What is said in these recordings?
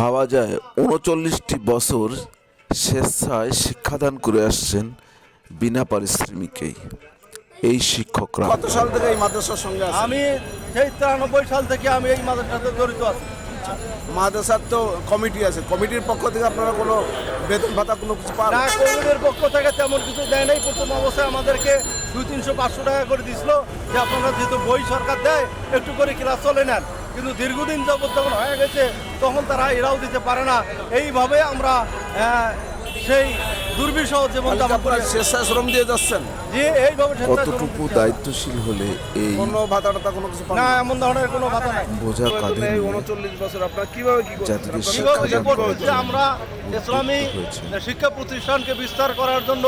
ভাবা যায় উনচল্লিশটি বছর স্বেচ্ছায় শিক্ষাদান করে আসছেন বিনা পারিশ্রমিকেই এই শিক্ষকরা। কত সাল থেকে এই মাদ্রাসার সঙ্গে আছে আমি সেই তিরানব্বই সাল থেকে আমি এই মাদ্রাসাতে জড়িত আছি। মাদ্রাসার তো কমিটি আছে কমিটির পক্ষ থেকে আপনারা কোনো বেতন ভাতা কোনো কিছু পান? না কর্মীদের পক্ষ থেকে তেমন কিছু দেয় নাই। প্রথম অবস্থায় আমাদেরকে দুই তিনশো পাঁচশো টাকা করে দিছিল। যে আপনারা যেহেতু বই সরকার দেয় একটু করে ক্লাস চলে নেন। কিন্তু দীর্ঘদিন যাবত যখন হয়ে গেছে তখন তারা এরাও দিতে পারে না। এইভাবে আমরা সেই দুর্বিষহ জীবন স্বেচ্ছাশ্রম দিয়ে যাচ্ছেন? যে এইভাবে কতটুকু দায়িত্বশীল হলে এই কোনো ভাতা টাতা কোনো কিছু না না। এমন ধরনের কোনো কথা নাই। বোঝা কাঁধে এই উনচল্লিশ বছর আপনারা কীভাবে কি জাতিকে শিক্ষা আমরা ইসলামী শিক্ষা প্রতিষ্ঠানকে বিস্তার করার জন্য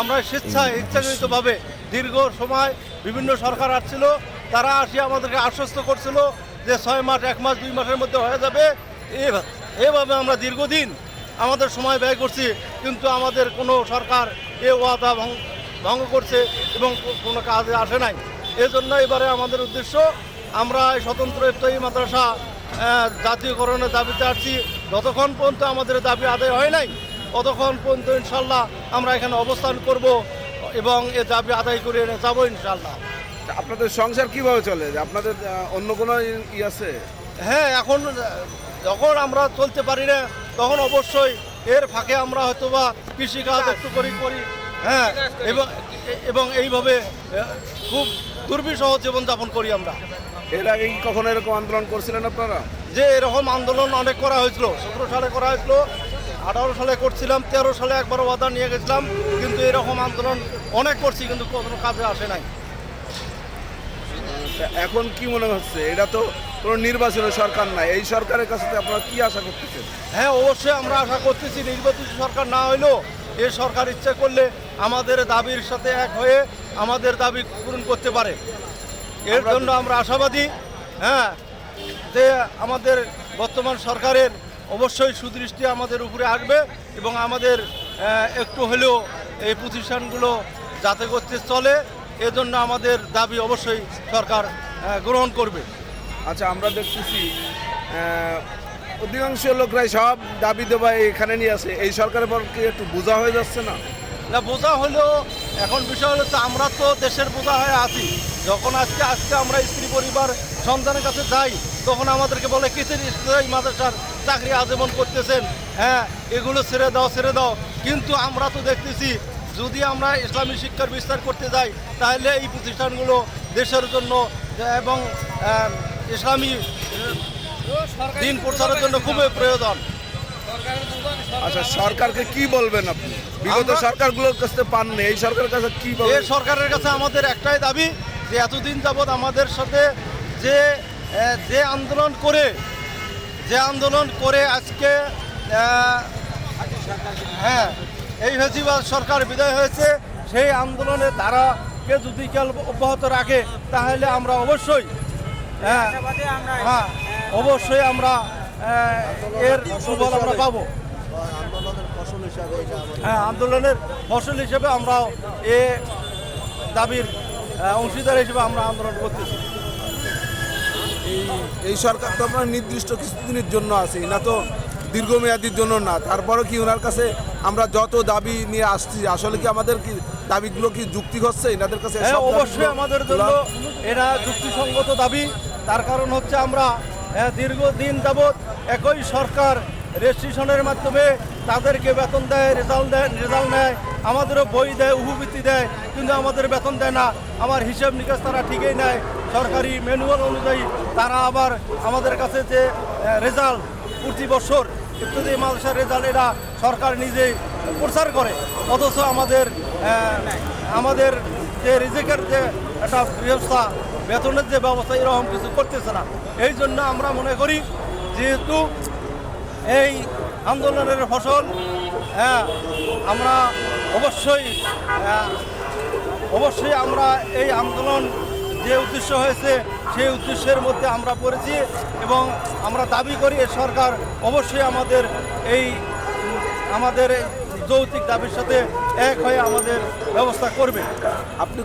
আমরা স্বেচ্ছায় ইচ্ছাকৃতভাবে দীর্ঘ সময় বিভিন্ন সরকার আসছিল তারা আসি আমাদেরকে আশ্বস্ত করছিল। যে ছয় মাস, এক মাস, দুই মাসের মধ্যে হয়ে যাবে এভা- এভাবে আমরা দীর্ঘদিন আমাদের সময় ব্যয় করছি, কিন্তু আমাদের কোনো সরকার এ ওয়াদা ভঙ্গ- করছে এবং কোনো কাজে আসে নাই। এজন্য এবারে আমাদের উদ্দেশ্য, আমরা এই স্বতন্ত্র ইফতারি মাদ্রাসা জাতীয়করণের দাবিতে আসছি। যতক্ষণ পর্যন্ত আমাদের দাবি আদায় হয় নাই, ততক্ষণ পর্যন্ত ইনশাল্লাহ আমরা এখানে অবস্থান করব এবং এ দাবি আদায় করে যাব ইনশাল্লাহ। আপনাদের সংসার কীভাবে চলে? আপনাদের অন্য কোনো ই- আছে? হ্যাঁ এখন যখন আমরা চলতে পারি না তখন অবশ্যই এর ফাঁকে আমরা হয়তো বা কৃষিকাজ একটু করি করি। হ্যাঁ এবং এবং এইভাবে খুব দুর্বিষহ জীবনযাপন করি আমরা। এর আগে কি কখনো এরকম আন্দোলন করছিলেন আপনারা? যে এরকম আন্দোলন অনেক করা হয়েছিল। সতেরো সালে করা হয়েছিল আঠারো সালে করছিলাম তেরো সালে একবার ওয়াদা নিয়ে গেছিলাম কিন্তু এরকম আন্দোলন অনেক করছি কিন্তু কোনো কাজে আসে নাই। এখন কি মনে হচ্ছে? এটা তো কোনো নির্বাচনের সরকার নাই। এই সরকারের কাছে আপনারা কি আশা করতেছেন? হ্যাঁ অবশ্যই আমরা আশা করতেছি নির্বাচিত সরকার না হইলেও এ সরকার ইচ্ছা করলে আমাদের দাবির সাথে এক হয়ে আমাদের দাবি পূরণ করতে পারে। এর জন্য আমরা আশাবাদী হ্যাঁ যে আমাদের বর্তমান সরকারের অবশ্যই সুদৃষ্টি আমাদের উপরে আসবে এবং আমাদের একটু হলেও এই প্রতিষ্ঠানগুলো যাতে করতে চলে। এজন্য আমাদের দাবি অবশ্যই সরকার গ্রহণ করবে। আচ্ছা আমরা দেখতেছি অধিকাংশ লোকরাই সব দাবি দেবা এখানে নিয়ে আসে। এই সরকারের পর কি একটু বোঝা হয়ে যাচ্ছে না? না বোঝা হলেও এখন বিষয় হলো তো আমরা তো দেশের বোঝা হয়ে আছি। যখন আজকে আজকে আমরা স্ত্রী পরিবার সন্তানের কাছে যাই তখন আমাদেরকে বলে কিসের স্থায়ী মাদ্রাসার চাকরি আজীবন করতেছেন? হ্যাঁ এগুলো ছেড়ে দাও ছেড়ে দাও। কিন্তু আমরা তো দেখতেছি যদি আমরা ইসলামী শিক্ষার বিস্তার করতে যাই তাহলে এই প্রতিষ্ঠানগুলো দেশের জন্য এবং ইসলামী দিন প্রচারের জন্য খুবই প্রয়োজন। আচ্ছা সরকারকে কি বলবেন আপনি? বিগত সরকারগুলোর কাছে পাননি এই সরকারের কাছে কি এ বলবেন সরকারের কাছে আমাদের একটাই দাবি যে এতদিন যাবৎ আমাদের সাথে যে যে আন্দোলন করে যে আন্দোলন করে আজকে হ্যাঁ এই ফেসিবাদ সরকার বিদায় হয়েছে। সেই আন্দোলনের ধারাকে যদি কেউ অব্যাহত রাখে, তাহলে আমরা অবশ্যই হ্যাঁ হ্যাঁ অবশ্যই আমরা এর সুফল আমরা পাবো। হ্যাঁ আন্দোলনের ফসল হিসেবে আমরা এ দাবির অংশীদার হিসেবে আমরা আন্দোলন করতেছি। এই সরকার তো আপনার নির্দিষ্ট কিছুদিনের জন্য আছে। না তো দীর্ঘমেয়াদীর জন্য না। তারপরে কি ওনার কাছে আমরা যত দাবি নিয়ে আসছি আসলে কি আমাদের কি দাবিগুলো কি যুক্তি হচ্ছে? এনাদের কাছে হ্যাঁ অবশ্যই আমাদের জন্য এরা যুক্তিসঙ্গত দাবি। তার কারণ হচ্ছে আমরা আহ, দীর্ঘদিন যাবৎ একই সরকার রেজিস্ট্রেশনের মাধ্যমে তাদেরকে বেতন দেয় রেজাল্ট দেয় রেজাল্ট নেয়। আমাদেরও বই দেয় উপবৃত্তি দেয় কিন্তু আমাদের বেতন দেয় না। আমার হিসাব নিকাশ তারা ঠিকই নেয়। সরকারি ম্যানুয়াল অনুযায়ী তারা আবার আমাদের কাছে যে রেজাল্ট প্রতি বছর ইত্যাদি মাদ্রাসার রেজাল্ট এরা সরকার নিজেই প্রচার করে। অথচ আমাদের আমাদের যে রিজিকের যে একটা ব্যবস্থা বেতনের যে ব্যবস্থা এরকম কিছু করতেছে না। এই জন্য আমরা মনে করি যেহেতু এই আন্দোলনের ফসল হ্যাঁ আমরা অবশ্যই আহ, অবশ্যই আমরা এই আন্দোলন যে উদ্দেশ্য হয়েছে সেই উদ্দেশ্যের মধ্যে আমরা পড়েছি এবং আমরা দাবি করি এ সরকার অবশ্যই আমাদের এই, আমাদের যৌতিক দাবির সাথে এক হয়ে আমাদের ব্যবস্থা করবে। আপনি